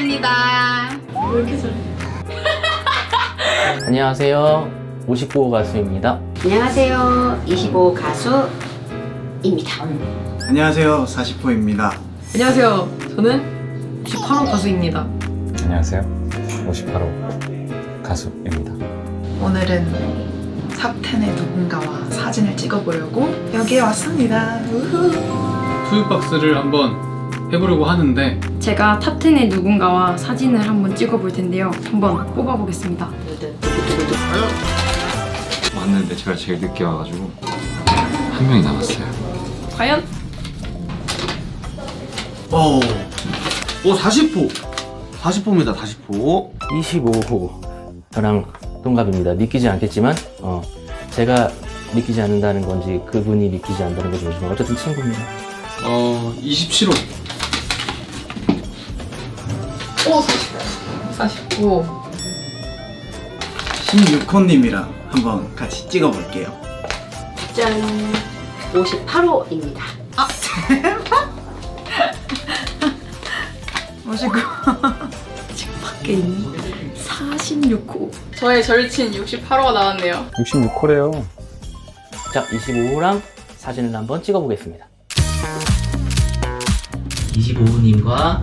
가수입니다. 안녕하세요. 59호 가수입니다. 안녕하세요. 25 가수입니다. 안녕하세요. 40호입니다. 안녕하세요. 저는 18호 가수입니다. 안녕하세요. 58호 가수입니다. 오늘은 삽텐의 누군가와 사진을 찍어보려고 여기에 왔습니다. 우후. 투유박스를 한번 해보려고 하는데 제가 탑10의 누군가와 사진을 한번 찍어볼 텐데요. 한번 뽑아보겠습니다. 왔는데 제가 제일 늦게 와가지고 한 명이 남았어요. 과연? 오, 오 40호. 40호입니다. 40호. 25호 저랑 동갑입니다. 믿기지 않겠지만 어, 제가 믿기지 않는다는 건지 그분이 믿기지 않는다는 건지 모르지만 어쨌든 친구입니다. 어 27호 오, 49. 16호님이랑 한번 같이 찍어볼게요. 짠. 58호입니다. 오시고 지금 밖에 있는 46호. 저의 절친 68호가 나왔네요. 66호래요. 자, 25호랑 사진을 한번 찍어보겠습니다. 25호님과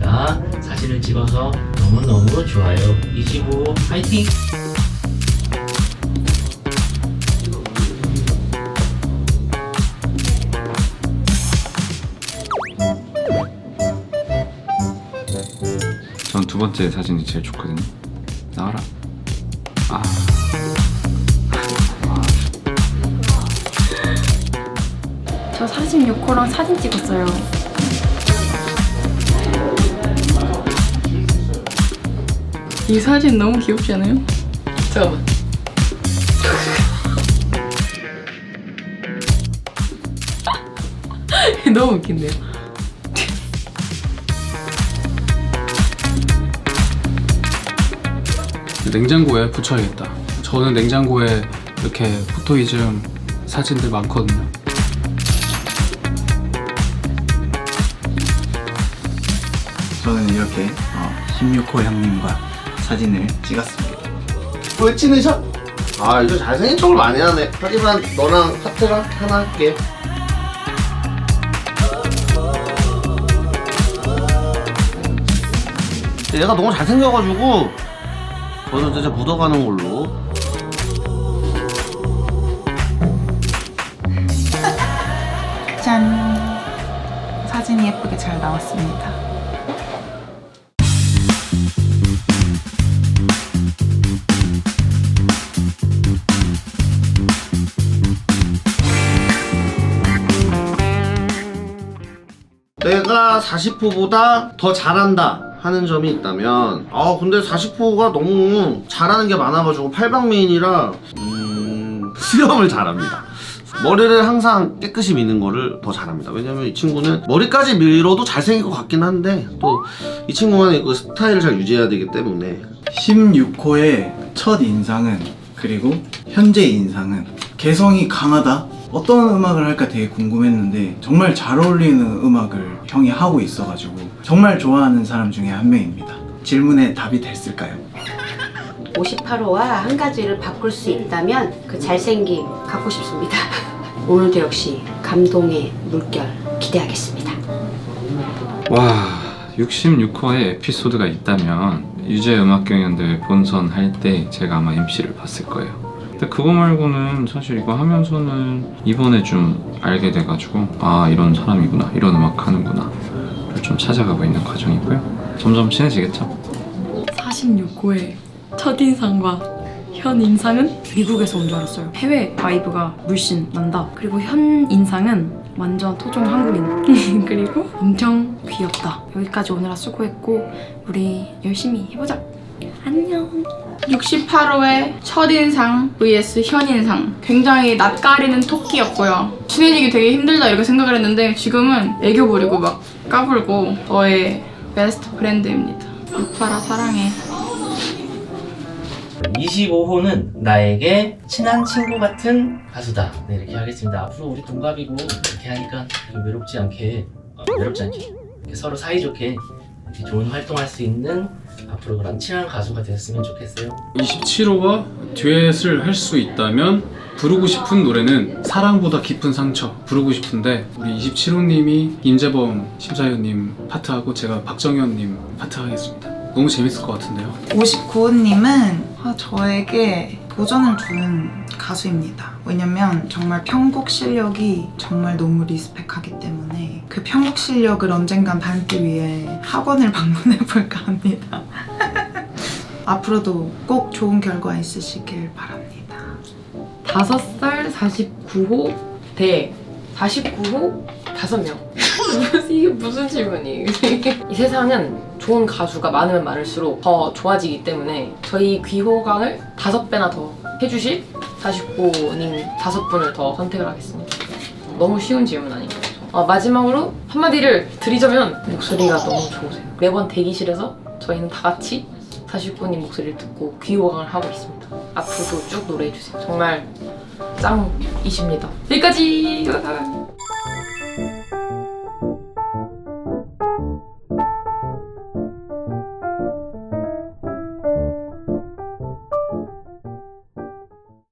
제가 사진을 찍어서 너무너무 좋아요. 25호 파이팅! 전 두 번째 사진이 제일 좋거든요. 나와라. 아. 저 46호랑 사진 찍었어요. 이 사진 너무 귀엽지 않아요? 잠깐만. 너무 웃긴데요. 냉장고에 붙여야겠다 저는 냉장고에 이렇게 포토이즘 사진들 많거든요 저는 이렇게 어, 16호 형님과 사진을 찍었습니다. 왜 치는샷? 아, 이거 잘생긴 척을 많이 하네. 하지만 너랑 하트랑 하나 할게. 얘가 너무 잘생겨가지고 저는 진짜 묻어가는 걸로 짠. 사진이 예쁘게 잘 나왔습니다. 내가 40호보다 더 잘한다 하는 점이 있다면 아 근데 40호가 너무 잘하는 게 많아가지고 팔방미인이라 음... 수염을 잘합니다. 머리를 항상 깨끗이 미는 거를 더 잘합니다. 왜냐면 이 친구는 머리까지 밀어도 잘생길 것 같긴 한데 또 이 친구만의 그 스타일을 잘 유지해야 되기 때문에. 16호의 첫 인상은 그리고 현재 인상은 개성이 강하다. 어떤 음악을 할까 되게 궁금했는데 정말 잘 어울리는 음악을 형이 하고 있어가지고 정말 좋아하는 사람 중에 한 명입니다. 질문에 답이 됐을까요? 58호와 한 가지를 바꿀 수 있다면 그 잘생김 갖고 싶습니다. 오늘도 역시 감동의 물결 기대하겠습니다. 와, 66호의 에피소드가 있다면 유재 음악 경연대회 본선 할 때 제가 아마 MC를 봤을 거예요. 근데 그거 말고는 사실 이거 하면서는 이번에 좀 알게 돼가지고 아 이런 사람이구나 이런 음악 하는구나를 좀 찾아가고 있는 과정이고요. 점점 친해지겠죠. 46호의 첫인상과 현 인상은 미국에서 온 줄 알았어요. 해외 바이브가 물씬 난다. 그리고 현 인상은 완전 토종 한국인. 그리고 엄청 귀엽다. 여기까지 오느라 수고했고 우리 열심히 해보자. 안녕. 68호의 첫인상 vs 현인상. 굉장히 낯가리는 토끼였고요. 친해지기 되게 힘들다 이렇게 생각을 했는데 지금은 애교 부리고 막 까불고 저의 베스트 프렌드입니다. 68아 사랑해. 25호는 나에게 친한 친구 같은 가수다. 네, 이렇게 하겠습니다. 앞으로 우리 동갑이고 이렇게 하니까 외롭지 않게, 어, 외롭지 않게 이렇게 서로 사이좋게 이렇게 좋은 활동할 수 있는 앞으로 그런 친한 가수가 됐으면 좋겠어요. 27호와 듀엣을 할 수 있다면 부르고 싶은 노래는 사랑보다 깊은 상처 부르고 싶은데 우리 27호님이 임재범 심사위원님 파트하고 제가 박정현님 파트 하겠습니다. 너무 재밌을 것 같은데요. 59호님은 아, 저에게 도전을 준 가수입니다. 왜냐면 정말 편곡 실력이 정말 너무 리스펙하기 때문에 그 편곡 실력을 언젠간 닮기 위해 학원을 방문해 볼까 합니다. 앞으로도 꼭 좋은 결과 있으시길 바랍니다. 5살 49호 대 49호 5명. 이게 무슨 질문이에요? 이 세상은 좋은 가수가 많으면 많을수록 더 좋아지기 때문에 저희 귀호강을 5배나 더 해주실 49님 5분을 더 선택을 하겠습니다. 너무 쉬운 질문 아닌가요? 어, 마지막으로 한마디를 드리자면 목소리가 너무 좋으세요. 매번 대기실에서 저희는 다 같이 49님 목소리를 듣고 귀호강을 하고 있습니다. 앞으로도 쭉 노래해주세요. 정말 짱이십니다. 여기까지!